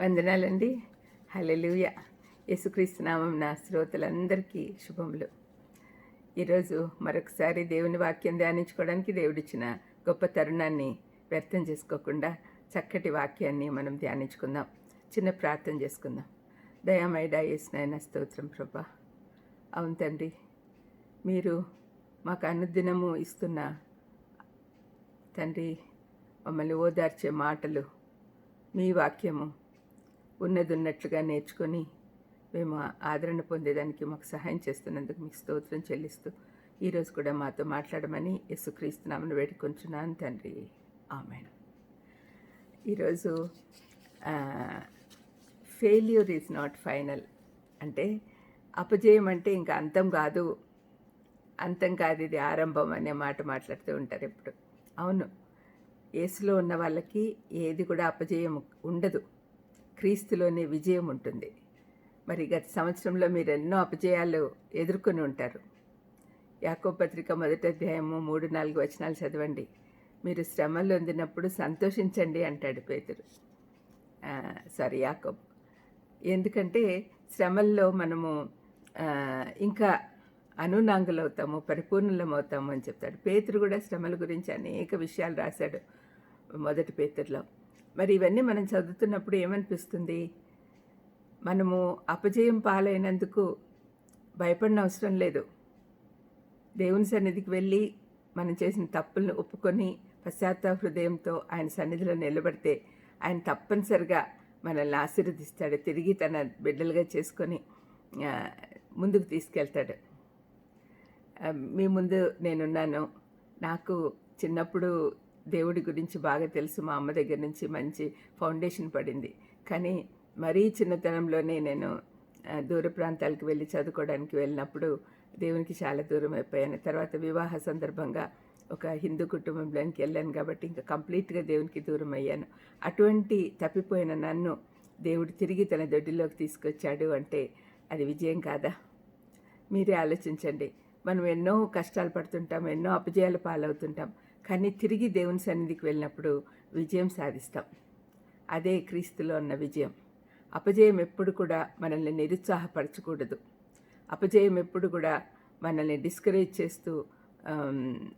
వందనాలండి. హలెలుయ యేసుక్రీస్తు నామం నా శ్రోతలందరికీ శుభములు. ఈరోజు మరొకసారి దేవుని వాక్యం ధ్యానించుకోవడానికి దేవుడిచ్చిన గొప్ప తరుణాన్ని వ్యర్థం చేసుకోకుండా చక్కటి వాక్యాన్ని మనం ధ్యానించుకుందాం. చిన్న ప్రార్థన చేసుకుందాం. దయామైడా యేసునాయన స్తోత్రం ప్రభా. అవును తండ్రి మీరు మాకు అనుదినము ఇస్తున్న తండ్రి మమ్మల్ని ఓదార్చే మాటలు మీ వాక్యము ఉన్నది ఉన్నట్లుగా నేర్చుకొని మేము ఆదరణ పొందేదానికి మాకు సహాయం చేస్తున్నందుకు మీకు స్తోత్రం చెల్లిస్తూ ఈరోజు కూడా మాతో మాట్లాడమని యేసుక్రీస్తున్నామని వేడుకొంచున్నాను తండ్రి. ఆమె ఈరోజు ఫెయిల్యూర్ ఈజ్ నాట్ ఫైనల్ అంటే అపజయం అంటే ఇంకా అంతం కాదు అంతం కాదు ఇది ఆరంభం అనే మాట మాట్లాడుతూ ఉంటారు ఎప్పుడు. అవును ఏసులో ఉన్న వాళ్ళకి ఏది కూడా అపజయం ఉండదు. క్రీస్తులోనే విజయం ఉంటుంది. మరి గత సంవత్సరంలో మీరు ఎన్నో అపజయాలు ఎదుర్కొని ఉంటారు. యాకో పత్రిక మొదటి అధ్యాయము మూడు నాలుగు వచనాలు చదవండి. మీరు శ్రమలు అందినప్పుడు సంతోషించండి అంటాడు పేతురు. సారీ యాకోబ్. ఎందుకంటే శ్రమల్లో మనము ఇంకా అనునాంగులవుతాము పరిపూర్ణులమవుతాము అని చెప్తాడు. పేతురు కూడా శ్రమల గురించి అనేక విషయాలు రాశాడు మొదటి పేతురులో. మరి ఇవన్నీ మనం చదువుతున్నప్పుడు ఏమనిపిస్తుంది? మనము అపజయం పాలైనందుకు భయపడిన అవసరం లేదు. దేవుని సన్నిధికి వెళ్ళి మనం చేసిన తప్పులను ఒప్పుకొని పశ్చాత్తాప హృదయంతో ఆయన సన్నిధిలో నిలబడితే ఆయన తప్పనిసరిగా మనల్ని ఆశీర్వదిస్తాడు. తిరిగి తన బిడ్డలుగా చేసుకొని ముందుకు తీసుకెళ్తాడు. మీ ముందు నేనున్నాను. నాకు చిన్నప్పుడు దేవుడి గురించి బాగా తెలుసు మా అమ్మ దగ్గర నుంచి మంచి ఫౌండేషన్ పడింది. కానీ మరీ చిన్నతనంలోనే నేను దూర ప్రాంతాలకు వెళ్ళి చదువుకోవడానికి వెళ్ళినప్పుడు దేవునికి చాలా దూరం అయిపోయాను. తర్వాత వివాహ సందర్భంగా ఒక హిందూ కుటుంబంలోనికి వెళ్ళాను కాబట్టి ఇంకా కంప్లీట్గా దేవునికి దూరం అయ్యాను. అటువంటి తప్పిపోయిన నన్ను దేవుడు తిరిగి తన దొడ్డిలోకి తీసుకొచ్చాడు అంటే అది విజయం కాదా? మీరే ఆలోచించండి. మనం ఎన్నో కష్టాలు పడుతుంటాం ఎన్నో అపజయాలు పాలవుతుంటాం. కానీ తిరిగి దేవుని సన్నిధికి వెళ్ళినప్పుడు విజయం సాధిస్తాం. అదే క్రీస్తులో ఉన్న విజయం. అపజయం ఎప్పుడు కూడా మనల్ని నిరుత్సాహపరచకూడదు. అపజయం ఎప్పుడు కూడా మనల్ని డిస్కరేజ్ చేస్తూ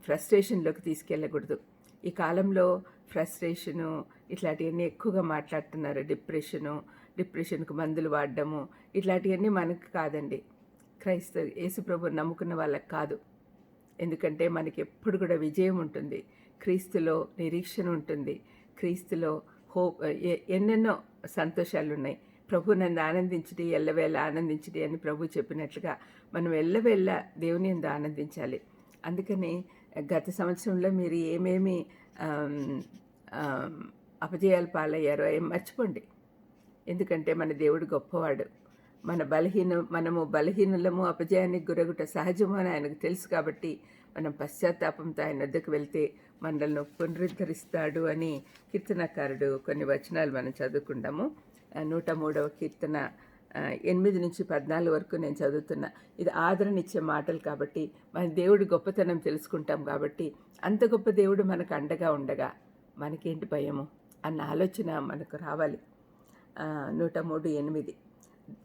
ఫ్రస్ట్రేషన్లోకి తీసుకెళ్ళకూడదు. ఈ కాలంలో ఫ్రస్ట్రేషను ఇట్లాంటివన్నీ ఎక్కువగా మాట్లాడుతున్నారు. డిప్రెషను డిప్రెషన్కు మందులు వాడడము ఇట్లాంటివన్నీ మనకు కాదండి. క్రైస్తవ యేసుప్రభు నమ్ముకున్న వాళ్ళకి కాదు. ఎందుకంటే మనకి ఎప్పుడు కూడా విజయం ఉంటుంది. క్రీస్తులో నిరీక్షణ ఉంటుంది. క్రీస్తులో హోప్ ఎ- ఎన్నెన్నో సంతోషాలు ఉన్నాయి ప్రభు నన్ను ఆనందించడి ఎల్లవేళ ఆనందించడి అని ప్రభు చెప్పినట్లుగా మనం ఎల్లవేళ దేవుని ఎందు ఆనందించాలి. అందుకని గత సంవత్సరంలో మీరు ఏమేమి అపజయాలు పాలయ్యారో ఏం మర్చిపోండి. ఎందుకంటే మన దేవుడు గొప్పవాడు. మన బలహీన మనము బలహీనులము అపజయానికి గురగుట సహజము అని ఆయనకు తెలుసు కాబట్టి మనం పశ్చాత్తాపంతో ఆయన వద్దకు వెళ్తే మనల్ని పునరుద్ధరిస్తాడు అని కీర్తనకారుడు కొన్ని వచనాలు మనం చదువుకుంటాము. నూట మూడవ కీర్తన ఎనిమిది నుంచి పద్నాలుగు వరకు నేను చదువుతున్నా. ఇది ఆదరణ ఇచ్చే మాటలు కాబట్టి మన దేవుడి గొప్పతనం తెలుసుకుంటాం కాబట్టి అంత గొప్ప దేవుడు మనకు అండగా ఉండగా మనకేంటి భయము? అన్న ఆలోచన మనకు రావాలి. నూట మూడు ఎనిమిది.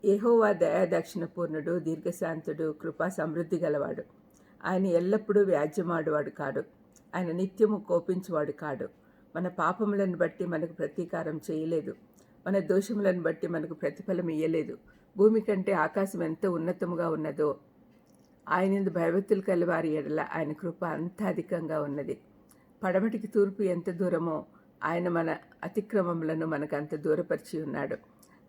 యహోవా దయాదక్షిణపూర్ణుడు దీర్ఘశాంతుడు కృపా సమృద్ధి గలవాడు. ఆయన ఎల్లప్పుడూ వ్యాజ్యమాడువాడు కాడు. ఆయన నిత్యము కోపించువాడు కాడు. మన పాపములను బట్టి మనకు ప్రతీకారం చేయలేదు. మన దోషములను బట్టి మనకు ప్రతిఫలం ఇయ్యలేదు. భూమి కంటే ఆకాశం ఎంత ఉన్నతముగా ఉన్నదో ఆయన భయభక్తులు కలవారి ఎడల ఆయన కృప అంత అధికంగా ఉన్నది. పడమటికి తూర్పు ఎంత దూరమో ఆయన మన అతిక్రమములను మనకు అంత దూరపరిచి ఉన్నాడు.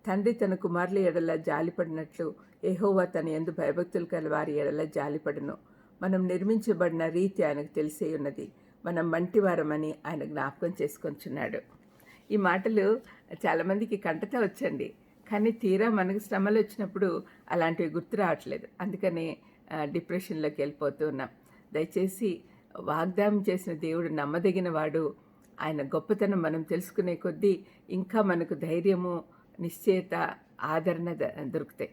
తండ్రి తన కుమారుల ఎడల జాలిపడినట్లు ఏహోవా తన ఎందు భయభక్తులు కలవారి ఎడల జాలిపడును. మనం నిర్మించబడిన రీతి ఆయనకు తెలిసే ఉన్నది. మనం మంటివారమని ఆయన జ్ఞాపకం చేసుకొంచున్నాడు. ఈ మాటలు చాలామందికి కంటత వచ్చండి. కానీ తీరా మనకు శ్రమలు వచ్చినప్పుడు అలాంటివి గుర్తు రావట్లేదు. అందుకనే డిప్రెషన్లోకి వెళ్ళిపోతూ ఉన్నాం. దయచేసి వాగ్దానం చేసిన దేవుడు నమ్మదగిన వాడు ఆయన గొప్పతనం మనం తెలుసుకునే కొద్దీ ఇంకా మనకు ధైర్యము నిశ్చయత ఆదరణ దొరుకుతాయి.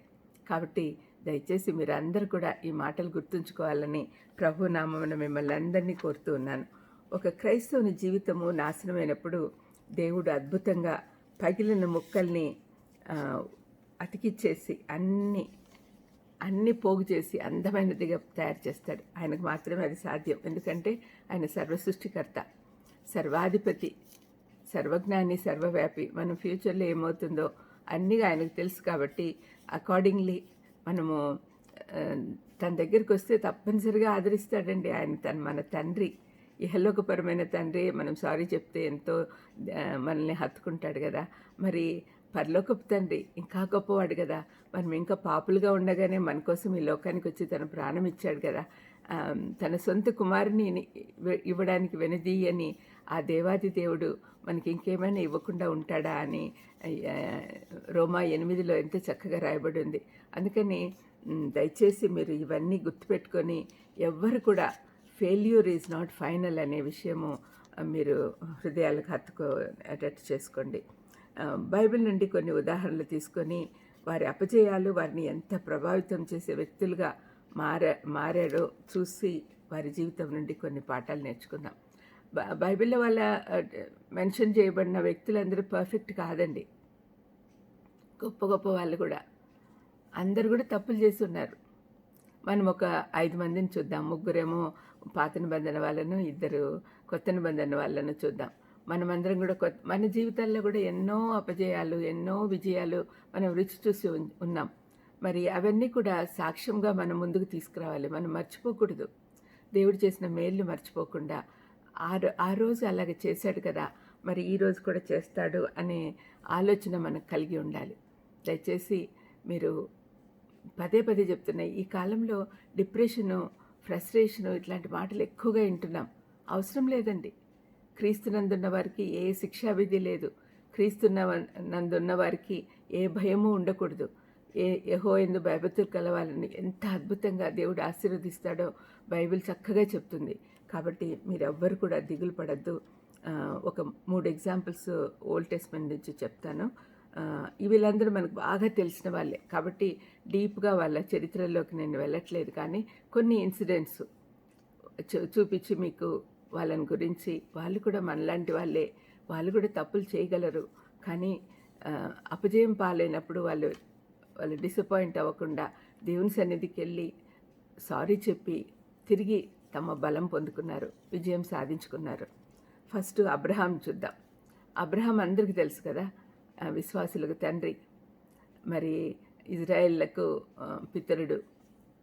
కాబట్టి దయచేసి మీరు అందరూ కూడా ఈ మాటలు గుర్తుంచుకోవాలని ప్రభు నామమున మిమ్మల్ని అందరినీ కోరుతూ ఉన్నాను. ఒక క్రైస్తవుని జీవితము నాశనమైనప్పుడు దేవుడు అద్భుతంగా పగిలిన ముక్కల్ని అతికిచ్చేసి అన్ని అన్ని పోగు చేసి అందమైనదిగా తయారు చేస్తాడు. ఆయనకు మాత్రమే అది సాధ్యం. ఎందుకంటే ఆయన సర్వసృష్టికర్త సర్వాధిపతి సర్వజ్ఞాని సర్వవ్యాపి మన ఫ్యూచర్లో ఏమవుతుందో అన్నీ ఆయనకు తెలుసు కాబట్టి అకార్డింగ్లీ మనము తన దగ్గరికి వస్తే తప్పనిసరిగా ఆదరిస్తాడండి ఆయన తన మన తండ్రి. ఇహలోకపరమైన తండ్రి మనం సారీ చెప్తే ఎంతో మనల్ని హత్తుకుంటాడు కదా. మరి పరలోకపు తండ్రి ఇంకా గొప్పవాడు కదా. మనం ఇంకా పాపులుగా ఉండగానే మన కోసం ఈ లోకానికి వచ్చి తన ప్రాణం ఇచ్చాడు కదా. తన సొంత కుమారుని ఇవ్వడానికి వెనదీయని ఆ దేవాది దేవుడు మనకి ఇంకేమైనా ఇవ్వకుండా ఉంటాడా అని రోమా ఎనిమిదిలో ఎంత చక్కగా రాయబడి ఉంది. అందుకని దయచేసి మీరు ఇవన్నీ గుర్తుపెట్టుకొని ఎవ్వరు కూడా ఫెయిల్యూర్ ఈజ్ నాట్ ఫైనల్ అనే విషయము మీరు హృదయాలకు హత్తుకోటట్టు చేసుకోండి. బైబిల్ నుండి కొన్ని ఉదాహరణలు తీసుకొని వారి అపజయాలు వారిని ఎంత ప్రభావితం చేసే వ్యక్తులుగా మారా మారాడో చూసి వారి జీవితం నుండి కొన్ని పాఠాలు నేర్చుకుందాం. బ- బైబిల్లో వాళ్ళ మెన్షన్ చేయబడిన వ్యక్తులందరూ పర్ఫెక్ట్ కాదండి. గొప్ప గొప్ప వాళ్ళు కూడా. అందరు కూడా తప్పులు చేసి ఉన్నారు మనం ఒక ఐదు మందిని చూద్దాం. ముగ్గురేమో పాత నిబంధన వాళ్ళను ఇద్దరు కొత్త నిబంధన వాళ్ళను చూద్దాం. మనమందరం కూడా కొత్త మన జీవితాల్లో కూడా ఎన్నో అపజయాలు ఎన్నో విజయాలు మనం రుచి చూసి ఉన్నాం. మరి అవన్నీ కూడా సాక్ష్యంగా మనం ముందుకు తీసుకురావాలి. మనం మర్చిపోకూడదు. దేవుడు చేసిన మేళ్ళు మర్చిపోకుండా ఆ ఆ రోజు అలాగ చేశాడు కదా మరి ఈరోజు కూడా చేస్తాడు అనే ఆలోచన మనకు కలిగి ఉండాలి. దయచేసి మీరు పదే పదే చెప్తున్నాయి ఈ కాలంలో డిప్రెషను ఫ్రస్ట్రేషను ఇట్లాంటి మాటలు ఎక్కువగా వింటున్నాం. అవసరం లేదండి. క్రీస్తునందున్న వారికి ఏ శిక్షా విధి లేదు. క్రీస్తున్న నందున్న వారికి ఏ భయము ఉండకూడదు. ఏ యహో ఎందు భయభక్తులు కలవాలని ఎంత అద్భుతంగా దేవుడు ఆశీర్వదిస్తాడో బైబిల్ చక్కగా చెప్తుంది. కాబట్టి మీరెవ్వరు కూడా దిగులు పడద్దు. ఒక మూడు ఎగ్జాంపుల్స్ ఓల్డ్ టెస్ట్మెంట్ నుంచి చెప్తాను. వీళ్ళందరూ మనకు బాగా తెలిసిన వాళ్ళే. కాబట్టి డీప్గా వాళ్ళ చరిత్రలోకి నేను వెళ్ళట్లేదు కానీ కొన్ని ఇన్సిడెంట్స్ చూ- చూపించి మీకు వాళ్ళని గురించి. వాళ్ళు కూడా మనలాంటి వాళ్ళే. వాళ్ళు కూడా తప్పులు చేయగలరు. కానీ అపజయం పాలైనప్పుడు వాళ్ళు వాళ్ళు డిసప్పాయింట్ అవ్వకుండా దేవుని సన్నిధికి వెళ్ళి సారీ చెప్పి తిరిగి తమ బలం పొందుకున్నారు విజయం సాధించుకున్నారు. ఫస్ట్ అబ్రహాం చూద్దాం. అబ్రహాం అందరికీ తెలుసు కదా విశ్వాసులకు తండ్రి. మరి ఇజ్రాయేళ్ళకు పితరుడు.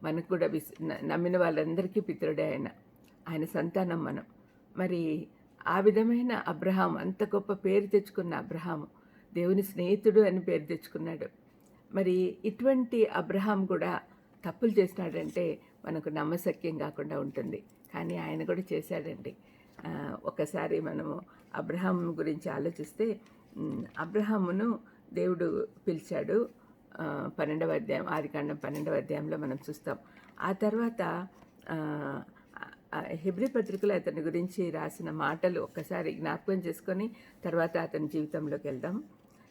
మనకు కూడా విస్ నమ్మిన వాళ్ళందరికీ పితరుడే ఆయన. ఆయన సంతానం మనం. మరి ఆ విధమైన అబ్రహాం అంత గొప్ప పేరు తెచ్చుకున్న అబ్రహాము దేవుని స్నేహితుడు అని పేరు తెచ్చుకున్నాడు. మరి ఇటువంటి అబ్రహాం కూడా తప్పులు చేసినాడంటే మనకు నమ్మశక్యం కాకుండా ఉంటుంది. కానీ ఆయన కూడా చేశాడండి. ఒకసారి మనము అబ్రహాం గురించి ఆలోచిస్తే అబ్రహామును దేవుడు పిలిచాడు. పన్నెండవ అధ్యాయం ఆదికాండం పన్నెండవ అధ్యాయంలో మనం చూస్తాం. ఆ తర్వాత హెబ్రి పత్రికలో అతని గురించి రాసిన మాటలు ఒక్కసారి జ్ఞాపకం చేసుకొని తర్వాత అతని జీవితంలోకి వెళ్దాం.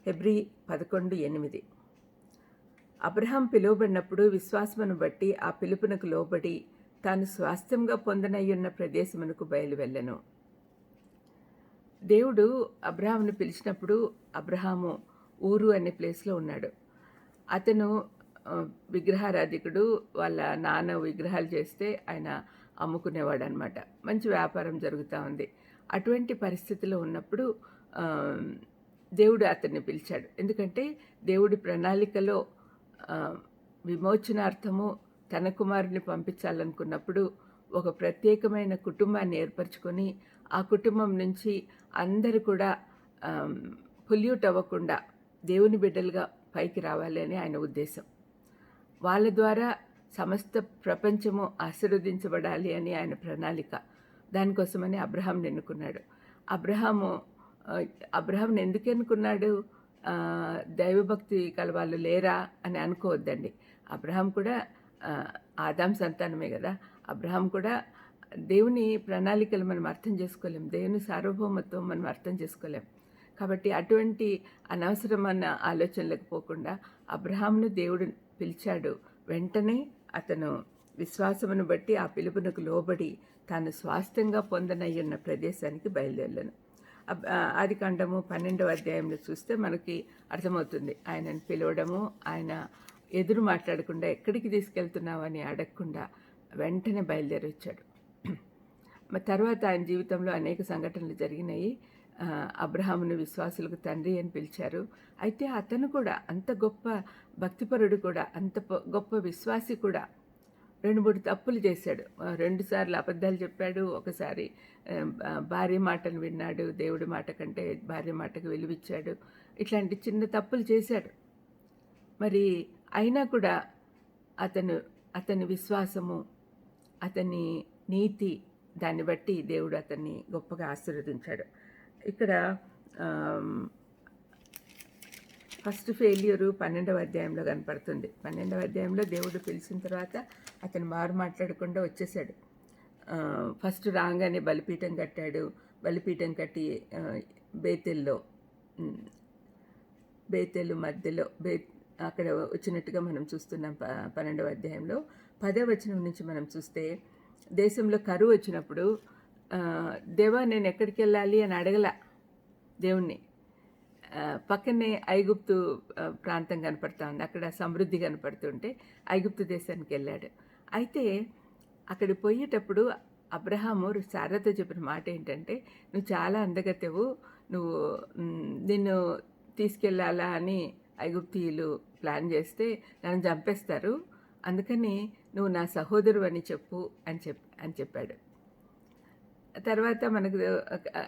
హెబ్రి పదకొండు ఎనిమిది. అబ్రహాం పిలువబడినప్పుడు విశ్వాసమును బట్టి ఆ పిలుపునకు లోబడి తాను స్వాస్థ్యంగా పొందనయ్యున్న ప్రదేశమునకు బయలువెళ్ళను. దేవుడు అబ్రహామును పిలిచినప్పుడు అబ్రహాము ఊరు అనే ప్లేస్లో ఉన్నాడు. అతను విగ్రహారాధికుడు వాళ్ళ నాన్న విగ్రహాలు చేస్తే ఆయన అమ్ముకునేవాడు అనమాట మంచి వ్యాపారం జరుగుతూ ఉంది. అటువంటి పరిస్థితిలో ఉన్నప్పుడు దేవుడు అతన్ని పిలిచాడు. ఎందుకంటే దేవుడి ప్రణాళికలో విమోచనార్థము తన కుమారుని పంపించాలనుకున్నప్పుడు ఒక ప్రత్యేకమైన కుటుంబాన్ని ఏర్పరచుకొని ఆ కుటుంబం నుంచి అందరూ కూడా పొల్యూట్ అవ్వకుండా దేవుని బిడ్డలుగా పైకి రావాలి అని ఆయన ఉద్దేశం. వాళ్ళ ద్వారా సమస్త ప్రపంచము ఆశీర్వదించబడాలి అని ఆయన ప్రణాళిక. దానికోసమని అబ్రహాం ఎన్నుకున్నాడు. అబ్రహాము ఆ, అబ్రహాంని ఎందుకు ఎన్నుకున్నాడు? దైవభక్తి గల వాళ్ళు లేరా అని అనుకోవద్దండి. అబ్రహాం కూడా ఆదాం సంతానమే కదా. అబ్రహాం కూడా దేవుని ప్రణాళికలు మనం అర్థం చేసుకోలేం. దేవుని సార్వభౌమత్వం మనం అర్థం చేసుకోలేం. కాబట్టి అటువంటి అనవసరమైన ఆలోచనలకు పోకుండా అబ్రహాంను దేవుడు పిలిచాడు. వెంటనే అతను విశ్వాసమును బట్టి ఆ పిలుపునకు లోబడి తాను స్వాస్థ్యంగా పొందనయ్యున్న ప్రదేశానికి బయలుదేరలను ఆది కాండము ఆదికాండము పన్నెండవ అధ్యాయంలో చూస్తే మనకి అర్థమవుతుంది. ఆయనను పిలవడము ఆయన ఎదురు మాట్లాడకుండా ఎక్కడికి తీసుకెళ్తున్నావు అని అడగకుండా వెంటనే బయలుదేరి వచ్చాడు తర్వాత ఆయన జీవితంలో అనేక సంఘటనలు జరిగినాయి. అబ్రహామును విశ్వాసులకు తండ్రి అని పిలిచారు. అయితే అతను కూడా అంత గొప్ప భక్తిపరుడు కూడా అంత గొప్ప విశ్వాసి కూడా రెండు మూడు తప్పులు చేశాడు. రెండుసార్లు అబద్ధాలు చెప్పాడు. ఒకసారి భార్య మాటను విన్నాడు. దేవుడి మాట కంటే భార్య మాటకు విలువిచ్చాడు. ఇట్లాంటి చిన్న తప్పులు చేశాడు. మరి అయినా కూడా అతను అతని విశ్వాసము అతని నీతి దాన్ని బట్టి దేవుడు అతన్ని గొప్పగా ఆశీర్వదించాడు. ఇక్కడ ఫస్ట్ ఫెయిల్యూరు పన్నెండవ అధ్యాయంలో కనపడుతుంది. పన్నెండవ అధ్యాయంలో దేవుడు పిలిచిన తర్వాత అతను మారు మాట్లాడకుండా వచ్చేసాడు ఫస్ట్ రాగానే బలిపీఠం కట్టాడు. బలిపీఠం కట్టి బేతెల్లో బేతెలు మధ్యలో బే అక్కడ వచ్చినట్టుగా మనం చూస్తున్నాం ప పన్నెండవ అధ్యాయంలో. పదవచనం నుంచి మనం చూస్తే దేశంలో కరువు వచ్చినప్పుడు దేవా నేను ఎక్కడికి వెళ్ళాలి అని అడగల దేవుణ్ణి. పక్కనే ఐగుప్తు ప్రాంతం కనపడతా ఉంది అక్కడ సమృద్ధి కనపడుతుంటే ఐగుప్తు దేశానికి వెళ్ళాడు. అయితే అక్కడ పోయేటప్పుడు అబ్రహాము శారతో చెప్పిన మాట ఏంటంటే నువ్వు చాలా అందగతవు నువ్వు నిన్ను తీసుకెళ్ళాలా అని ఐగుప్తీయులు ప్లాన్ చేస్తే నన్ను చంపేస్తారు. అందుకని నువ్వు నా సహోదరు అని చెప్పు అని చెప్ అని చెప్పాడు. తర్వాత మనకు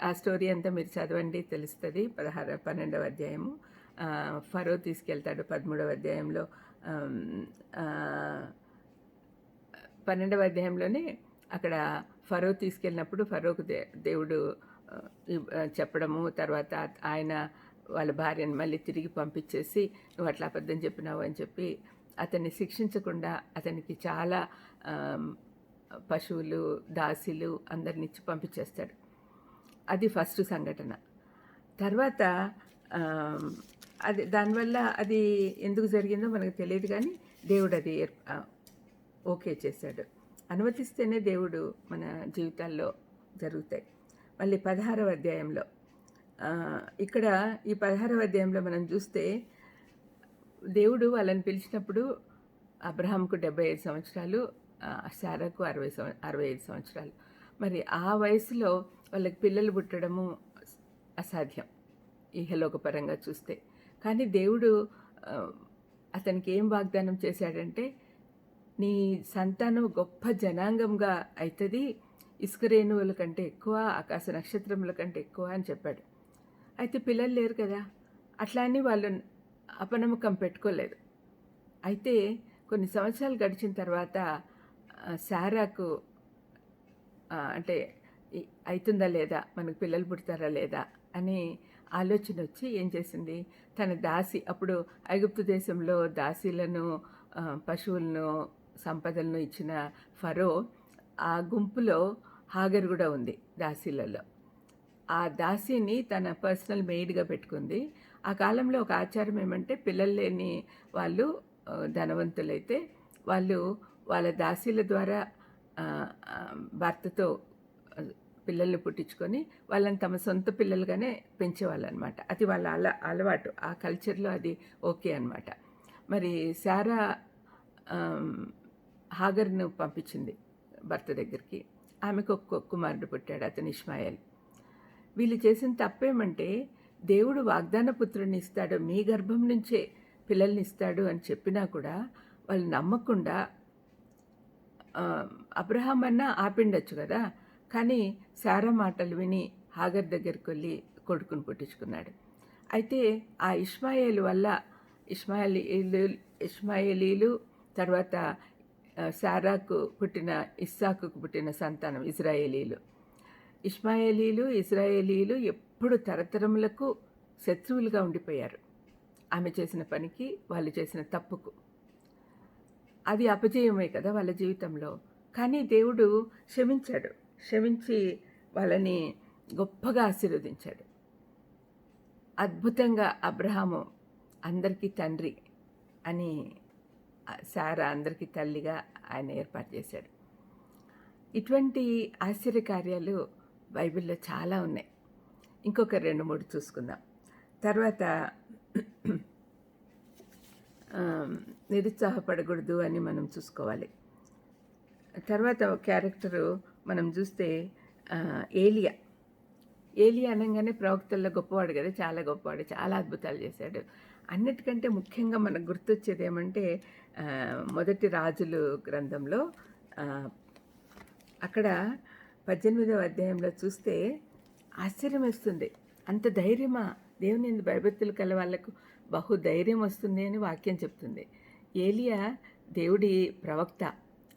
ఆ స్టోరీ అంతా మీరు చదవండి తెలుస్తుంది. పదహారు పన్నెండవ అధ్యాయము. ఫరో తీసుకెళ్తాడు పదమూడవ అధ్యాయంలో. పన్నెండవ అధ్యాయంలోనే అక్కడ ఫరో తీసుకెళ్ళినప్పుడు ఫరోకు దే దేవుడు చెప్పడము తర్వాత ఆయన వాళ్ళ భార్యను మళ్ళీ తిరిగి పంపించేసి నువ్వు అట్లా అబద్ధం చెప్పినావు అని చెప్పి అతన్ని శిక్షించకుండా అతనికి చాలా పశువులు దాసీలు అందరిని ఇచ్చి పంపించేస్తాడు. అది ఫస్ట్ సంఘటన. తర్వాత అది దానివల్ల అది ఎందుకు జరిగిందో మనకు తెలియదు కానీ దేవుడు అది ఏర్- ఓకే చేశాడు. అనుమతిస్తేనే దేవుడు మన జీవితాల్లో జరుగుతాయి. మళ్ళీ పదహారవ అధ్యాయంలో ఇక్కడ ఈ పదహారవ అధ్యాయంలో మనం చూస్తే దేవుడు వాళ్ళని పిలిచినప్పుడు అబ్రహాంకు డెబ్బై ఐదు సంవత్సరాలు శారకు అరవై సంవ అరవై ఐదు సంవత్సరాలు. మరి ఆ వయసులో వాళ్ళకి పిల్లలు పుట్టడము అసాధ్యం ఇహలోకపరంగా చూస్తే. కానీ దేవుడు అతనికి ఏం వాగ్దానం చేశాడంటే నీ సంతానం గొప్ప జనాంగంగా అవుతుంది ఇసుక రేణువుల కంటే ఎక్కువ ఆకాశ నక్షత్రముల కంటే ఎక్కువ అని చెప్పాడు. అయితే పిల్లలు లేరు కదా అట్లా అని వాళ్ళు అపనమ్మకం పెట్టుకోలేదు. అయితే కొన్ని సంవత్సరాలు గడిచిన తర్వాత సారాకు అంటే అవుతుందా లేదా? మనకు పిల్లలు పుడతారా లేదా? అని ఆలోచన వచ్చి ఏం చేసింది? తన దాసి అప్పుడు ఐగుప్తు దేశంలో దాసీలను పశువులను సంపదలను ఇచ్చిన ఫరో ఆ గుంపులో హాగర్ కూడా ఉంది దాసీలలో. ఆ దాసిని తన పర్సనల్ మెయిడ్గా పెట్టుకుంది. ఆ కాలంలో ఒక ఆచారం ఏమంటే పిల్లలు లేని వాళ్ళు ధనవంతులైతే వాళ్ళు వాళ్ళ దాసీల ద్వారా భర్తతో పిల్లల్ని పుట్టించుకొని వాళ్ళని తమ సొంత పిల్లలుగానే పెంచేవాళ్ళు అనమాట అది వాళ్ళ అల అలవాటు. ఆ కల్చర్లో అది ఓకే అనమాట. మరి సారా హాగర్ను పంపించింది భర్త దగ్గరికి. ఆమెకు ఒక కుమారుడు పుట్టాడు అతను ఇస్మాయిల్ వీళ్ళు చేసిన తప్పేమంటే దేవుడు వాగ్దాన పుత్రుని ఇస్తాడు మీ గర్భం నుంచే పిల్లల్ని ఇస్తాడు అని చెప్పినా కూడా వాళ్ళు నమ్మకుండా అబ్రహాం అన్నా ఆపిండొచ్చు కదా. కానీ సారా మాటలు విని హాగర్ దగ్గరికి వెళ్ళి కొడుకుని పుట్టించుకున్నాడు. అయితే ఆ ఇస్మాయిల్ వల్ల ఇస్మాయిలీలు ఇస్మాయిలీలు తర్వాత సారాకు పుట్టిన ఇస్సాకు పుట్టిన సంతానం ఇజ్రాయేలీలు. ఇస్మాయేలీలు ఇజ్రాయేలీలు ఎప్పుడు తరతరములకు శత్రువులుగా ఉండిపోయారు. ఆమె చేసిన పనికి వాళ్ళు చేసిన తప్పుకు. అది అపజయమే కదా వాళ్ళ జీవితంలో. కానీ దేవుడు క్షమించాడు. క్షమించి వాళ్ళని గొప్పగా ఆశీర్వదించాడు. అద్భుతంగా అబ్రహాము అందరికీ తండ్రి అని సారా అందరికీ తల్లిగా ఆయన ఏర్పాటు చేశాడు. ఇటువంటి ఆశ్చర్యకార్యాలు బైబిల్లో చాలా ఉన్నాయి. ఇంకొక రెండు మూడు చూసుకుందాం. తర్వాత నిరుత్సాహపడకూడదు అని మనం చూసుకోవాలి. తర్వాత క్యారెక్టరు మనం చూస్తే ఏలియా. ఏలియా అనగానే ప్రవక్తల్లో గొప్పవాడు కదా చాలా గొప్పవాడు చాలా అద్భుతాలు చేశాడు. అన్నిటికంటే ముఖ్యంగా మనకు గుర్తొచ్చేది ఏమంటే మొదటి రాజులు గ్రంథంలో అక్కడ పద్దెనిమిదవ అధ్యాయంలో చూస్తే ఆశ్చర్యం వేస్తుంది అంత ధైర్యమా? దేవుని భయభక్తులు కల వాళ్ళకు బహు ధైర్యం వస్తుంది అని వాక్యం చెప్తుంది. ఏలియా దేవుడి ప్రవక్త.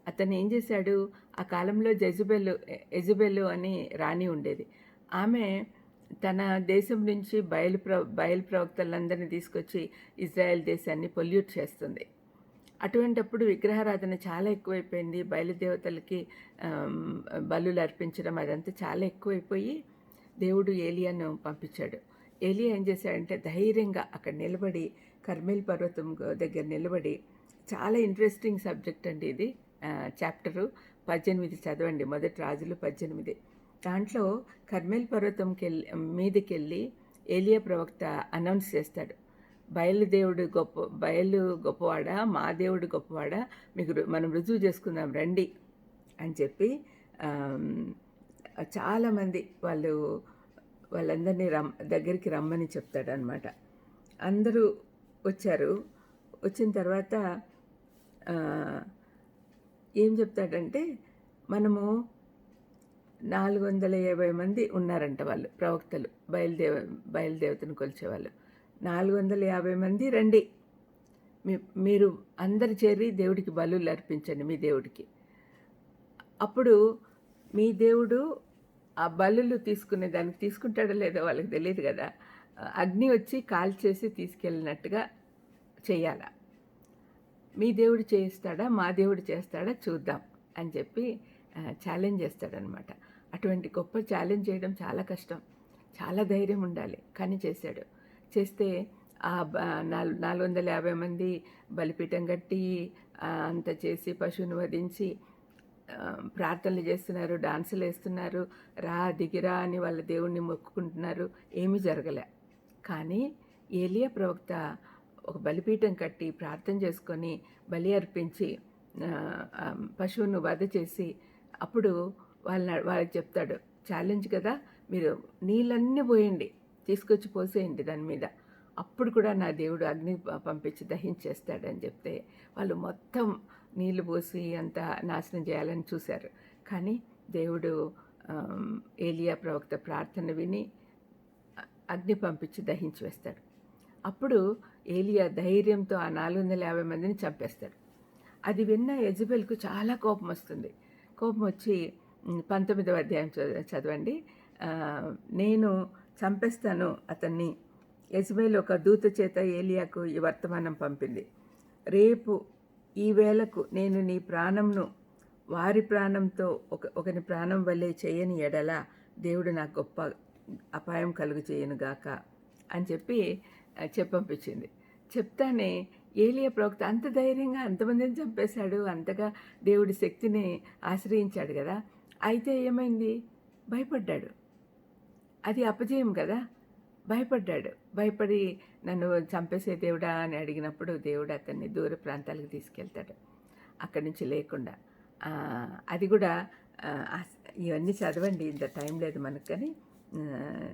అతను ఏం చేశాడు? ఆ కాలంలో జజుబెల్ ఎజుబెల్ అని రాణి ఉండేది. ఆమె తన దేశం నుంచి బయలు ప్ర బయలు ప్రవక్తలందరినీ తీసుకొచ్చి ఇజ్రాయెల్ దేశాన్ని పొల్యూట్ చేస్తుంది. అటువంటప్పుడు విగ్రహారాధన చాలా ఎక్కువైపోయింది. బయలుదేవతలకి బలులు అర్పించడం అదంతా చాలా ఎక్కువైపోయి దేవుడు ఏలియాను పంపించాడు. ఏలియా ఏం చేశాడంటే ధైర్యంగా అక్కడ నిలబడి కర్మేల్ పర్వతం దగ్గర నిలబడి చాలా ఇంట్రెస్టింగ్ సబ్జెక్ట్ అండి ఇది చాప్టరు పద్దెనిమిది చదవండి మొదటి రాజులు పద్దెనిమిది. దాంట్లో కర్మేల్ పర్వతంకి వెళ్ళి మీదకెళ్ళి ఏలియా ప్రవక్త అనౌన్స్ చేస్తాడు. బయలుదేవుడు గొప్ప బయలు గొప్పవాడా మా దేవుడు గొప్పవాడా మీకు మనం రుజువు చేసుకుందాం రండి అని చెప్పి చాలామంది వాళ్ళు వాళ్ళందరినీ రమ్ దగ్గరికి రమ్మని చెప్తాడనమాట అందరూ వచ్చారు. వచ్చిన తర్వాత ఏం చెప్తాడంటే మనము నాలుగు వందల యాభై మంది ఉన్నారంట వాళ్ళు ప్రవక్తలు బయలుదేవ బయలుదేవతను కొలిచేవాళ్ళు. నాలుగు వందల యాభై మంది రండి. మీ మీరు అందరు చేరి దేవుడికి బలులు అర్పించండి మీ దేవుడికి. అప్పుడు మీ దేవుడు ఆ బల్లులు తీసుకునే దానికి తీసుకుంటాడో లేదో వాళ్ళకి తెలియదు కదా. అగ్ని వచ్చి కాల్చేసి తీసుకెళ్ళినట్టుగా చేయాలా. మీ దేవుడు చేయిస్తాడా? మా దేవుడు చేస్తాడా? చూద్దాం అని చెప్పి ఛాలెంజ్ చేస్తాడనమాట అటువంటి గొప్ప ఛాలెంజ్ చేయడం చాలా కష్టం. చాలా ధైర్యం ఉండాలి. కానీ చేశాడు. చేస్తే ఆ నాలుగు నాలుగు వందల యాభై మంది బలిపీఠం కట్టి అంత చేసి పశువుని వధించి ప్రార్థనలు చేస్తున్నారు డాన్సులు వేస్తున్నారు రా దిగిరా అని వాళ్ళ దేవుణ్ణి మొక్కుకుంటున్నారు. ఏమీ జరగలే. కానీ ఏలియా ప్రవక్త ఒక బలిపీఠం కట్టి ప్రార్థన చేసుకొని బలి అర్పించి పశువును వధ చేసి అప్పుడు వాళ్ళ వాళ్ళకి చెప్తాడు ఛాలెంజ్ కదా మీరు నీళ్ళన్నీ పోయండి తీసుకొచ్చి పోసేయండి దాని మీద. అప్పుడు కూడా నా దేవుడు అగ్ని పంపించి దహించేస్తాడని చెప్తే వాళ్ళు మొత్తం నీళ్ళు పోసి అంత నాశనం చేయాలని చూశారు. కానీ దేవుడు ఏలియా ప్రవక్త ప్రార్థన విని అగ్ని పంపించి దహించి వేస్తాడు. అప్పుడు ఏలియా ధైర్యంతో ఆ నాలుగు వందల యాభై మందిని చంపేస్తాడు. అది విన్న యజబెల్కు చాలా కోపం వస్తుంది. కోపం వచ్చి పంతొమ్మిదవ అధ్యాయం చదవండి. నేను చంపేస్తాను అతన్ని. యజ్బేల్ ఒక దూత చేత ఏలియాకు ఈ వర్తమానం పంపింది. రేపు ఈ వేళకు నేను నీ ప్రాణంను వారి ప్రాణంతో ఒక ఒకని ప్రాణం వల్లే చేయని ఎడల దేవుడు నాకు గొప్ప అపాయం కలుగు చేయనుగాక అని చెప్పి చెప్పంపించింది. చెప్తానే ఏలియా ప్రవక్త అంత ధైర్యంగా అంతమందిని చంపేశాడు అంతగా దేవుడి శక్తిని ఆశ్రయించాడు కదా. అయితే ఏమైంది? భయపడ్డాడు. అది అపజయం కదా. భయపడ్డాడు. భయపడి నన్ను చంపేసే దేవుడా అని అడిగినప్పుడు దేవుడు అతన్ని దూర ప్రాంతాలకు తీసుకెళ్తాడు. అక్కడి నుంచి లేకుండా. అది కూడా ఇవన్నీ చదవండి ఇంత టైం లేదు మనకు కానీ. ఆ,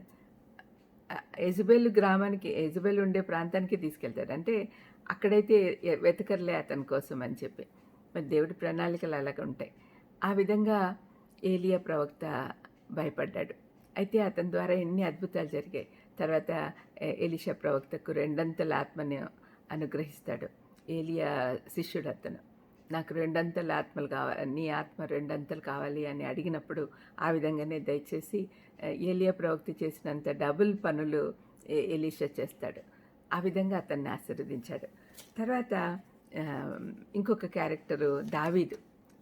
ఎజబెల్ గ్రామానికి ఎజబెల్ ఉండే ప్రాంతానికి తీసుకెళ్తాడు. అంటే అక్కడైతే వెతకర్లే అతని కోసం అని చెప్పి. మరి దేవుడి ప్రణాళికలు అలాగ ఉంటాయి. ఆ విధంగా ఏలియా ప్రవక్త భయపడ్డాడు. అయితే అతని ద్వారా ఎన్ని అద్భుతాలు జరిగాయి. తర్వాత ఎలిషా ప్రవక్తకు రెండంతల ఆత్మని అనుగ్రహిస్తాడు. ఏలియా శిష్యుడు అతను నాకు రెండంతల ఆత్మలు కావాలి నీ ఆత్మ రెండంతలు కావాలి అని అడిగినప్పుడు ఆ విధంగానే దయచేసి ఏలియా ప్రవక్త చేసినంత డబుల్ పనులు ఎలీషా చేస్తాడు. ఆ విధంగా అతన్ని ఆశీర్వదించాడు. తర్వాత ఇంకొక క్యారెక్టరు దావీదు.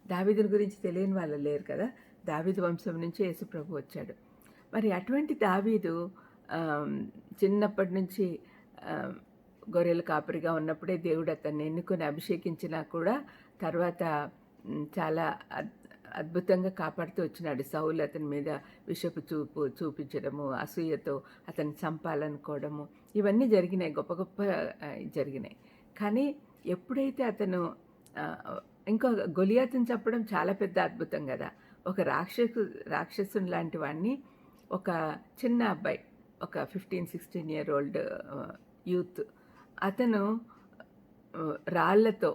దావీదుని గురించి తెలియని వాళ్ళు లేరు కదా. దావీదు వంశం నుంచి యేసుప్రభు వచ్చాడు. మరి అటువంటి దావీదు చిన్నప్పటి నుంచి గొర్రెల కాపరిగా ఉన్నప్పుడే దేవుడు అతన్ని ఎన్నుకొని అభిషేకించినా కూడా తర్వాత చాలా అద్- అద్భుతంగా కాపాడుతూ వచ్చినాడు. సౌలు అతని మీద విషపు చూపు చూపించడము అసూయతో అతన్ని చంపాలనుకోవడము ఇవన్నీ జరిగినాయి. గొప్ప గొప్ప జరిగినాయి. కానీ ఎప్పుడైతే అతను ఇంకో గొలియాతను చెప్పడం చాలా పెద్ద అద్భుతం కదా. ఒక రాక్షసు రాక్షసుని లాంటి వాడిని ఒక చిన్న అబ్బాయి ఒక fifteen sixteen year old youth అతను రాళ్ళతో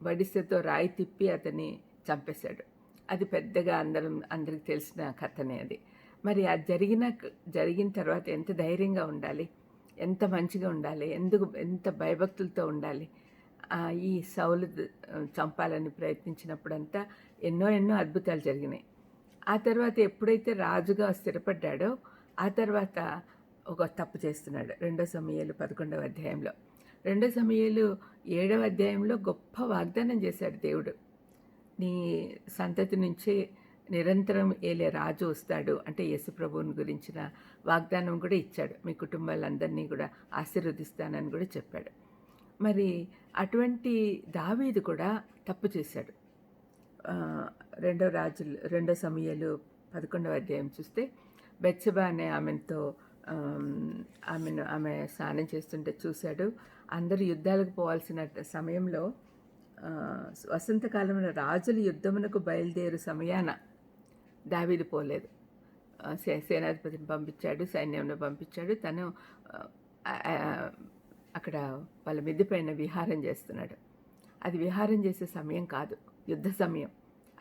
వడిసెతో రాయి తిప్పి అతన్ని చంపేశాడు. అది పెద్దగా అందరం అందరికి తెలిసిన కథనే అది. మరి అది జరిగిన జరిగిన తర్వాత ఎంత ధైర్యంగా ఉండాలి? ఎంత మంచిగా ఉండాలి? ఎందుకు ఎంత భయభక్తులతో ఉండాలి? ఈ సౌలు చంపాలని ప్రయత్నించినప్పుడంతా ఎన్నో ఎన్నో అద్భుతాలు జరిగినాయి. ఆ తర్వాత ఎప్పుడైతే రాజుగా స్థిరపడ్డాడో ఆ తర్వాత ఒక తప్పు చేస్తున్నాడు. రెండో సమయాలు పదకొండవ అధ్యాయంలో. రెండో సమయాలు ఏడవ అధ్యాయంలో గొప్ప వాగ్దానం చేశాడు దేవుడు. నీ సంతతి నుంచే నిరంతరం ఏలే రాజు వస్తాడు. అంటే యేసుప్రభువుని గురించిన వాగ్దానం కూడా ఇచ్చాడు. మీ కుటుంబాలందరినీ కూడా ఆశీర్వదిస్తానని కూడా చెప్పాడు. మరి అటువంటి దావీదు కూడా తప్పు చేశాడు. రెండో రాజులు రెండో సమయాలు పదకొండవ అధ్యాయం చూస్తే బెత్సబా అనే ఆమెతో ఆమెను ఆమె స్నానం చేస్తుంటే చూశాడు. అందరూ యుద్ధాలకు పోవాల్సిన సమయంలో వసంతకాలంలో రాజులు యుద్ధమునకు బయలుదేరు సమయాన దావీదు పోలేదు. సే సేనాధిపతిని పంపించాడు సైన్యంలో పంపించాడు. తను అక్కడ వాళ్ళ మిద్ది పైన విహారం చేస్తున్నాడు. అది విహారం చేసే సమయం కాదు యుద్ధ సమయం.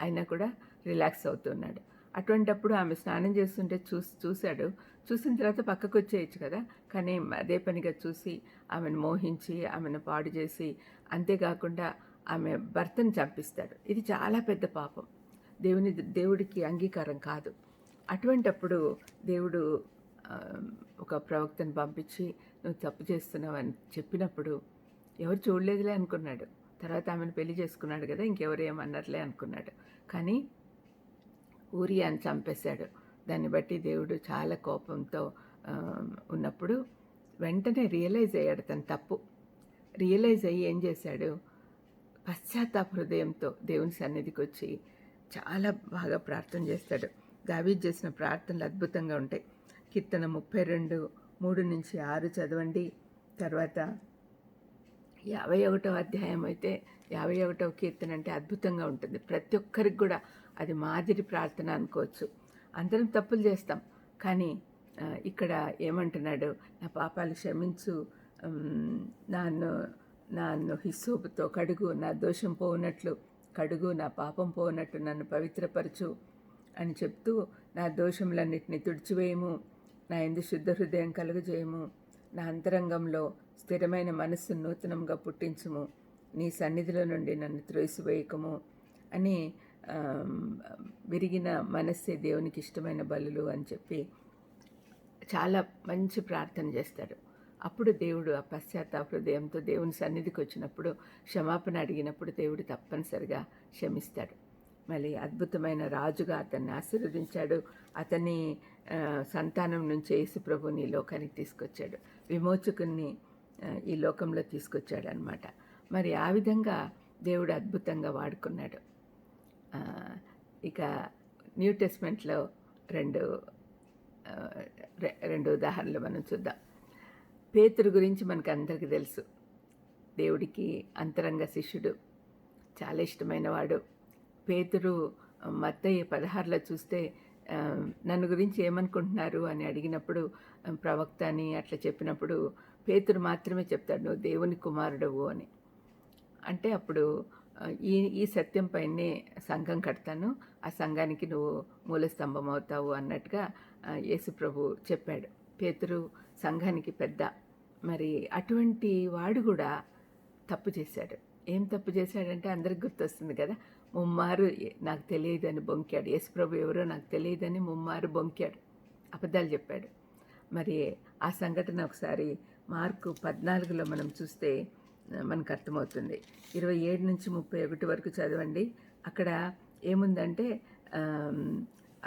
అయినా కూడా రిలాక్స్ అవుతున్నాడు. అటువంటప్పుడు ఆమె స్నానం చేస్తుంటే చూసి చూశాడు. చూసిన తర్వాత పక్కకు వచ్చేయచ్చు కదా. కానీ అదే పనిగా చూసి ఆమెను మోహించి ఆమెను పాడు చేసి అంతేకాకుండా ఆమె భర్తను చంపిస్తాడు. ఇది చాలా పెద్ద పాపం. దేవుని దేవుడికి అంగీకారం కాదు. అటువంటప్పుడు దేవుడు ఒక ప్రవక్తను పంపించి నువ్వు తప్పు చేస్తున్నావని చెప్పినప్పుడు ఎవరు చూడలేదులే అనుకున్నాడు. తర్వాత ఆమెను పెళ్ళి చేసుకున్నాడు కదా ఇంకెవరు ఏమన్నారులే అనుకున్నాడు. కానీ ఊరియాని చంపేశాడు. దాన్ని బట్టి దేవుడు చాలా కోపంతో ఉన్నప్పుడు వెంటనే రియలైజ్ అయ్యాడు తన తప్పు. రియలైజ్ అయ్యి ఏం చేశాడు? పశ్చాత్తాప హృదయంతో దేవుని సన్నిధికి వచ్చి చాలా బాగా ప్రార్థన చేస్తాడు. దావీద్ చేసిన ప్రార్థనలు అద్భుతంగా ఉంటాయి. కీర్తన ముప్పై రెండు మూడు నుంచి ఆరు చదవండి. తర్వాత యాభై ఒకటో అధ్యాయం అయితే యాభై ఒకటో కీర్తన అంటే అద్భుతంగా ఉంటుంది. ప్రతి ఒక్కరికి కూడా అది మాదిరి ప్రార్థన అనుకోవచ్చు. అందరం తప్పులు చేస్తాం. కానీ ఇక్కడ ఏమంటున్నాడు? నా పాపాలు క్షమించు నన్ను నన్ను హిస్సోపుతో కడుగు నా దోషం పోనట్లు కడుగు నా పాపం పోనట్టు నన్ను పవిత్రపరచు అని చెప్తూ నా దోషములన్నిటిని తుడిచివేయము నా ఎందు శుద్ధ హృదయం కలుగజేయము నా అంతరంగంలో స్థిరమైన మనస్సు నూతనంగా పుట్టించుము నీ సన్నిధిలో నుండి నన్ను త్రోసివేయకము అని విరిగిన మనస్సే దేవునికి ఇష్టమైన బలులు అని చెప్పి చాలా మంచి ప్రార్థన చేస్తాడు. అప్పుడు దేవుడు ఆ పశ్చాత్తాప హృదయంతో దేవుని సన్నిధికి వచ్చినప్పుడు క్షమాపణ అడిగినప్పుడు దేవుడు తప్పనిసరిగా క్షమిస్తాడు. మళ్ళీ అద్భుతమైన రాజుగా అతన్ని ఆశీర్వదించాడు. అతని సంతానం నుంచి యేసుప్రభుని ఈ లోకానికి తీసుకొచ్చాడు. విమోచకుని ఈ లోకంలో తీసుకొచ్చాడు అనమాట మరి ఆ విధంగా దేవుడు అద్భుతంగా వాడుకున్నాడు. ఇక న్యూ టెస్ట్మెంట్లో రెండు రెండు ఉదాహరణలు మనం చూద్దాం. పేతురు గురించి మనకు అందరికీ తెలుసు. దేవుడికి అంతరంగ శిష్యుడు చాలా ఇష్టమైన వాడు పేతురు మత్తయ్య పదహారులో చూస్తే నన్ను గురించి ఏమనుకుంటున్నారు అని అడిగినప్పుడు ప్రవక్త అని అట్లా చెప్పినప్పుడు పేతురు మాత్రమే చెప్తాడు నువ్వు దేవుని కుమారుడవు అని. అంటే అప్పుడు ఈ ఈ సత్యం పైనే సంఘం కడతాను. ఆ సంఘానికి నువ్వు మూల స్తంభం అవుతావు అన్నట్టుగా యేసుప్రభు చెప్పాడు. పేతురు సంఘానికి పెద్ద. మరి అటువంటి వాడు కూడా తప్పు చేశాడు. ఏం తప్పు చేశాడంటే అందరికి గుర్తొస్తుంది కదా ముమ్మారు నాకు తెలియదని బొంకాడు. యేసుప్రభు ఎవరో నాకు తెలియదని ముమ్మారు బొంకాడు. అబద్ధాలు చెప్పాడు. మరి ఆ సంఘటన ఒకసారి మార్కు పద్నాలుగులో మనం చూస్తే మనకు అర్థమవుతుంది. ఇరవై ఏడు నుంచి ముప్పై ఒకటి వరకు చదవండి. అక్కడ ఏముందంటే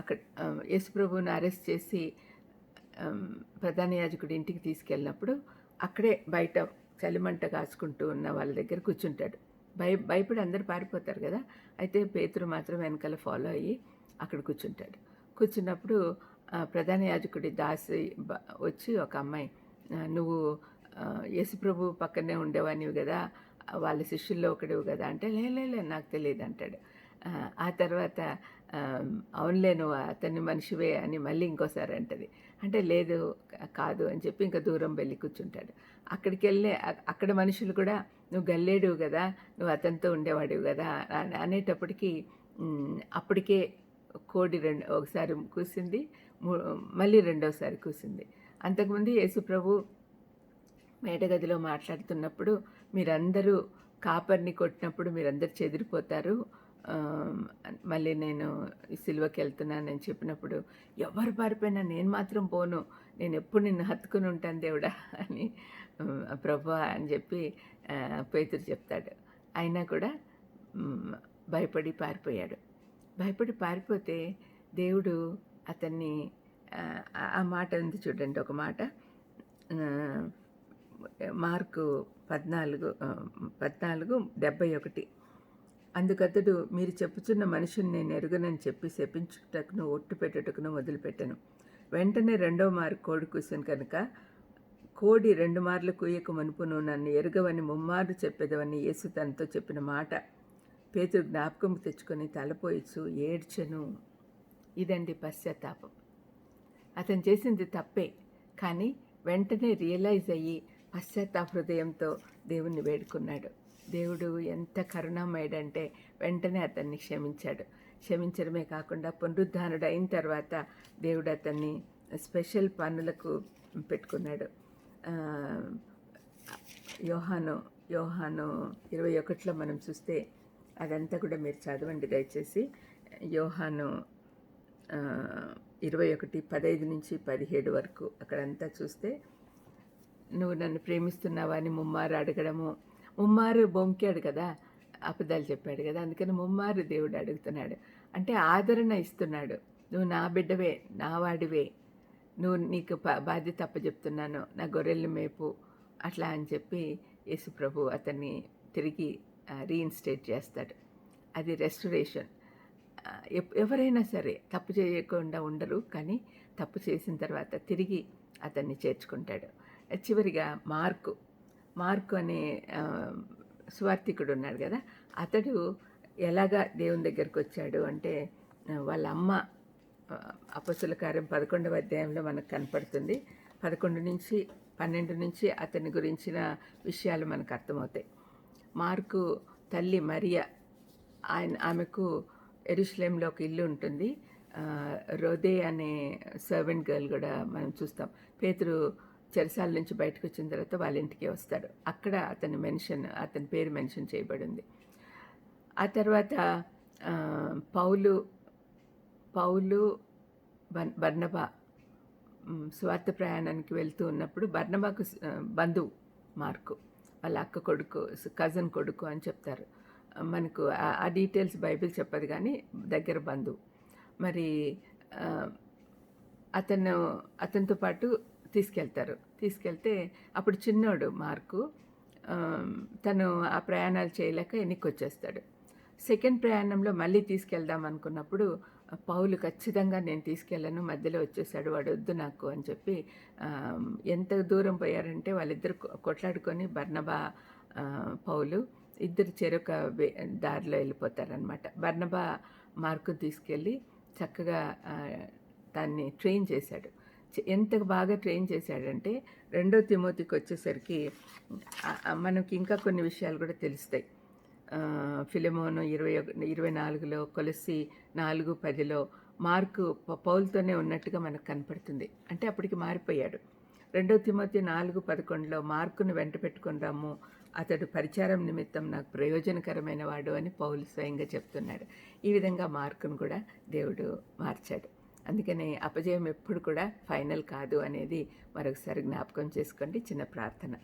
అక్కడ యేసుప్రభుని యేసుప్రభువుని అరెస్ట్ చేసి ప్రధాన యాజకుడి ఇంటికి తీసుకెళ్ళినప్పుడు అక్కడే బయట చలిమంట కాచుకుంటూ ఉన్న వాళ్ళ దగ్గర కూర్చుంటాడు. భయ భయపడి అందరు పారిపోతారు కదా. అయితే పేతురు మాత్రం వెనకాల ఫాలో అయ్యి అక్కడ కూర్చుంటాడు. కూర్చున్నప్పుడు ప్రధాన యాజకుడి దాసి వచ్చి ఒక అమ్మాయి నువ్వు యేసుప్రభు పక్కనే ఉండేవానివి కదా వాళ్ళ శిష్యుల్లో ఒకడివి కదా అంటే "లే, లే నాకు తెలియదు అంటాడు ఆ, తర్వాత అవునులేను అవునులే నువ్వు అతన్ని మనిషివే అని మళ్ళీ ఇంకోసారి అంటది. అంటే లేదు కాదు అని చెప్పి ఇంకా దూరం వెళ్ళి కూర్చుంటాడు. అక్కడికి వెళ్ళే అక్కడ మనుషులు కూడా నువ్వు గల్లేడువు కదా నువ్వు అతనితో ఉండేవాడివి కదా అని అప్పటికే కోడి రెండు ఒకసారి కూసింది మళ్ళీ రెండోసారి కూసింది. అంతకుముందు యేసుప్రభు మేడగదిలో మాట్లాడుతున్నప్పుడు మీరందరూ కాపర్ని కొట్టినప్పుడు మీరందరూ చెదిరిపోతారు. మళ్ళీ నేను సిల్వకి వెళ్తున్నానని చెప్పినప్పుడు ఎవరు పారిపోయినా నేను మాత్రం పోను. నేను ఎప్పుడు నిన్ను హత్తుకుని ఉంటాను దేవుడా అని ఆ, ప్రభా అని చెప్పి పేతురు చెప్తాడు. అయినా కూడా భయపడి పారిపోయాడు. భయపడి పారిపోతే దేవుడు అతన్ని ఆ, మాట ఉంది చూడండి ఒక మాట. మార్కు పద్నాలుగు పద్నాలుగు డెబ్బై ఒకటి. అందుకతడు మీరు చెప్పుచున్న మనుషుని నేను ఎరుగనని చెప్పి శపించుటకును ఒట్టు పెట్టుటకును మొదలుపెట్టాను. వెంటనే రెండవ మారు కోడి కూసాను కనుక కోడి రెండు మార్లు కూయక మునుపును నన్ను ఎరుగవని ముమ్మారు చెప్పేదవని యేసు తనతో చెప్పిన మాట పేతుడు జ్ఞాపకం తెచ్చుకొని తలపోయిచు ఏడ్చెను. ఇదండి పశ్చాత్తాపం. అతను చేసింది తప్పే కానీ వెంటనే రియలైజ్ అయ్యి పశ్చాత్తాప హృదయంతో దేవుణ్ణి వేడుకున్నాడు. దేవుడు ఎంత కరుణామయుడంటే వెంటనే అతన్ని క్షమించాడు. క్షమించడమే కాకుండా పునరుద్ధానుడు అయిన తర్వాత దేవుడు అతన్ని స్పెషల్ పనులకు పెట్టుకున్నాడు. యోహాను యోహాను ఇరవై ఒకటిలో మనం చూస్తే అదంతా కూడా మీరు చదవండి దయచేసి. యోహాను ఇరవై ఒకటి పదహైదు నుంచి పదిహేడు వరకు అక్కడంతా చూస్తే నువ్వు నన్ను ప్రేమిస్తున్నావా అని ముమ్మారు అడగడము. ముమ్మారు బొంకాడు కదా అబద్ధాలు చెప్పాడు కదా అందుకని ముమ్మారు దేవుడు అడుగుతున్నాడు. అంటే ఆదరణ ఇస్తున్నాడు. నువ్వు నా బిడ్డవే నా వాడివే. నువ్వు నీకు ప బాధ్యత అప్పచెప్తున్నాను నా గొర్రెల్ని మేపు అట్లా అని చెప్పి యేసు ప్రభు అతన్ని తిరిగి రీఇన్స్టేట్ చేస్తాడు. అది రెస్టరేషన్ ఎప్- ఎవరైనా సరే తప్పు చేయకుండా ఉండరు కానీ తప్పు చేసిన తర్వాత తిరిగి అతన్ని చేర్చుకుంటాడు. చివరిగా మార్కు. మార్కు అనే సువార్థికుడు ఉన్నాడు కదా అతడు ఎలాగా దేవుని దగ్గరికి వచ్చాడు అంటే వాళ్ళ అమ్మ అపసుల కార్యం పదకొండవ అధ్యాయంలో మనకు కనపడుతుంది. పదకొండు నుంచి పన్నెండు నుంచి అతని గురించిన విషయాలు మనకు అర్థమవుతాయి. మార్కు తల్లి మరియా ఆయన ఆమెకు ఎరుషలేంలో ఒక ఇల్లు ఉంటుంది. రోదే అనే సర్వెంట్ గర్ల్ కూడా మనం చూస్తాం. పేతురు చెరసాల నుంచి బయటకు వచ్చిన తర్వాత వాళ్ళ ఇంటికి వస్తాడు. అక్కడ అతని మెన్షన్ అతని పేరు మెన్షన్ చేయబడింది. ఆ తర్వాత పౌలు పౌలు బర్ణబా స్వార్థ ప్రయాణానికి వెళ్తూ ఉన్నప్పుడు బర్ణబాకు బంధువు మార్కు వాళ్ళ అక్క కొడుకు కజన్ కొడుకు అని చెప్తారు. మనకు ఆ- డీటెయిల్స్ బైబిల్ చెప్పదు కానీ దగ్గర బంధువు. మరి అతను అతనితో పాటు తీసుకెళ్తారు. తీసుకెళ్తే అప్పుడు చిన్నోడు మార్కు తను ఆ ప్రయాణాలు చేయలేక వెనక్కి వచ్చేస్తాడు సెకండ్ ప్రయాణంలో మళ్ళీ తీసుకెళ్దాం అనుకున్నప్పుడు పౌలు ఖచ్చితంగా నేను తీసుకెళ్ళను మధ్యలో వచ్చేసాడు వాడు వద్దు నాకు అని చెప్పి ఎంత దూరం పోయారంటే వాళ్ళిద్దరు కొట్లాడుకొని బర్నబా పౌలు ఇద్దరు చెరొక వే- దారిలో వెళ్ళిపోతారనమాట బర్నబా మార్కు తీసుకెళ్ళి చక్కగా దాన్ని ట్రైన్ చేశాడు. ఎంత బాగా ట్రైన్ చేశాడంటే రెండో తిమోతికి వచ్చేసరికి మనకి ఇంకా కొన్ని విషయాలు కూడా తెలుస్తాయి. ఫిలిమోను ఇరవై ఒక ఇరవై నాలుగులో కొలసి నాలుగు పదిలో మార్కు ప- ఉన్నట్టుగా మనకు కనపడుతుంది. అంటే అప్పటికి మారిపోయాడు. రెండో తిమోతి నాలుగు పదకొండులో మార్కును వెంట పెట్టుకుని రమ్ము అతడు పరిచారం నిమిత్తం నాకు ప్రయోజనకరమైన వాడు అని పౌలు స్వయంగా చెప్తున్నాడు. ఈ విధంగా మార్కును కూడా దేవుడు మార్చాడు. అందుకని అపజయం ఎప్పుడు కూడా ఫైనల్ కాదు అనేది మరొకసారి జ్ఞాపకం చేసుకోండి. చిన్న ప్రార్థన.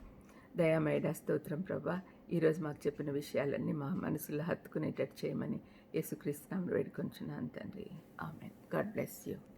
దయామేడ స్తోత్రం ప్రభా. ఈరోజు మాకు చెప్పిన విషయాలన్నీ మా మనసులో హత్తుకునేటట్టు చేయమని యేసుక్రీస్తు వేడుకొంచున్నాను తండ్రి. ఆమె గాడ్ బ్లెస్ యూ.